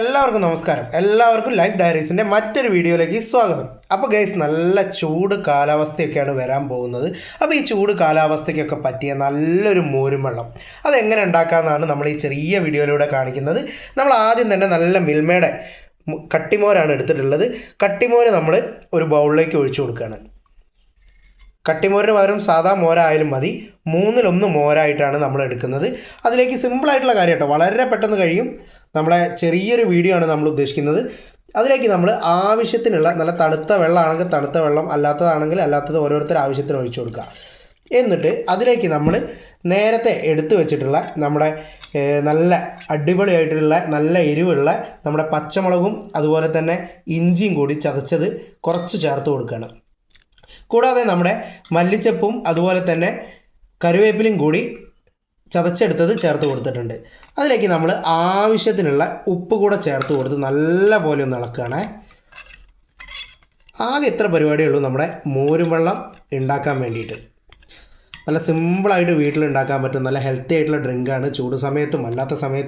എല്ലാവർക്കും നമസ്കാരം. എല്ലാവർക്കും ലൈഫ് ഡയറീസിന്റെ മറ്റൊരു വീഡിയോയിലേക്ക് സ്വാഗതം. അപ്പോൾ ഗൈസ് നല്ല ചൂട് കാലാവസ്ഥയൊക്കെയാണ് വരാൻ പോകുന്നത്. അപ്പോൾ ഈ ചൂട് കാലാവസ്ഥയ്ക്കൊക്കെ പറ്റിയ നല്ലൊരു മോരും വെള്ളം അതെങ്ങനെ ഉണ്ടാക്കാമെന്നാണ് നമ്മൾ ഈ ചെറിയ വീഡിയോയിലൂടെ കാണിക്കുന്നത്. നമ്മൾ ആദ്യം തന്നെ നല്ല മിൽമയുടെ കട്ടിമോരാണ് എടുത്തിട്ടുള്ളത്. കട്ടിമോര് നമ്മൾ ഒരു ബൗളിലേക്ക് ഒഴിച്ചു കൊടുക്കുകയാണ്. കട്ടിമോരിന് പകരം സാധാ മോരായാലും മതി. മൂന്നിലൊന്ന് മോരായിട്ടാണ് നമ്മൾ എടുക്കുന്നത്. അതിലേക്ക് സിമ്പിളായിട്ടുള്ള കാര്യം കേട്ടോ വളരെ പെട്ടെന്ന് കഴിയും. നമ്മളെ ചെറിയൊരു വീഡിയോ ആണ് നമ്മൾ ഉദ്ദേശിക്കുന്നത്. അതിലേക്ക് നമ്മൾ ആവശ്യത്തിനുള്ള നല്ല തണുത്ത വെള്ളമാണെങ്കിൽ തണുത്ത വെള്ളം അല്ലാത്തതാണെങ്കിൽ അല്ലാത്തത് ഓരോരുത്തർ ആവശ്യത്തിന് ഒഴിച്ചു കൊടുക്കുക. എന്നിട്ട് അതിലേക്ക് നമ്മൾ നേരത്തെ എടുത്തു വെച്ചിട്ടുള്ള നമ്മുടെ നല്ല അടിപൊളിയായിട്ടുള്ള നല്ല എരിവുള്ള നമ്മുടെ പച്ചമുളകും അതുപോലെ തന്നെ ഇഞ്ചിയും കൂടി ചതച്ചത് കുറച്ച് ചേർത്ത് കൊടുക്കണം കൂടാതെ നമ്മുടെ മല്ലിച്ചപ്പും അതുപോലെ തന്നെ കരുവേപ്പിലും കൂടി ചതച്ചെടുത്തത് ചേർത്ത് കൊടുത്തിട്ടുണ്ട്. അതിലേക്ക് നമ്മൾ ആവശ്യത്തിനുള്ള ഉപ്പ് കൂടെ ചേർത്ത് കൊടുത്ത് നല്ല പോലെ ഒന്ന് ഇളക്കുകയാണേ. ആകെ ഇത്ര പരിപാടിയുള്ളൂ നമ്മുടെ മോരും വെള്ളം ഉണ്ടാക്കാൻ വേണ്ടിയിട്ട്. നല്ല സിമ്പിളായിട്ട് വീട്ടിൽ ഉണ്ടാക്കാൻ പറ്റും. നല്ല ഹെൽത്തി ആയിട്ടുള്ള ഡ്രിങ്കാണ് ചൂട് സമയത്തും അല്ലാത്ത സമയത്തും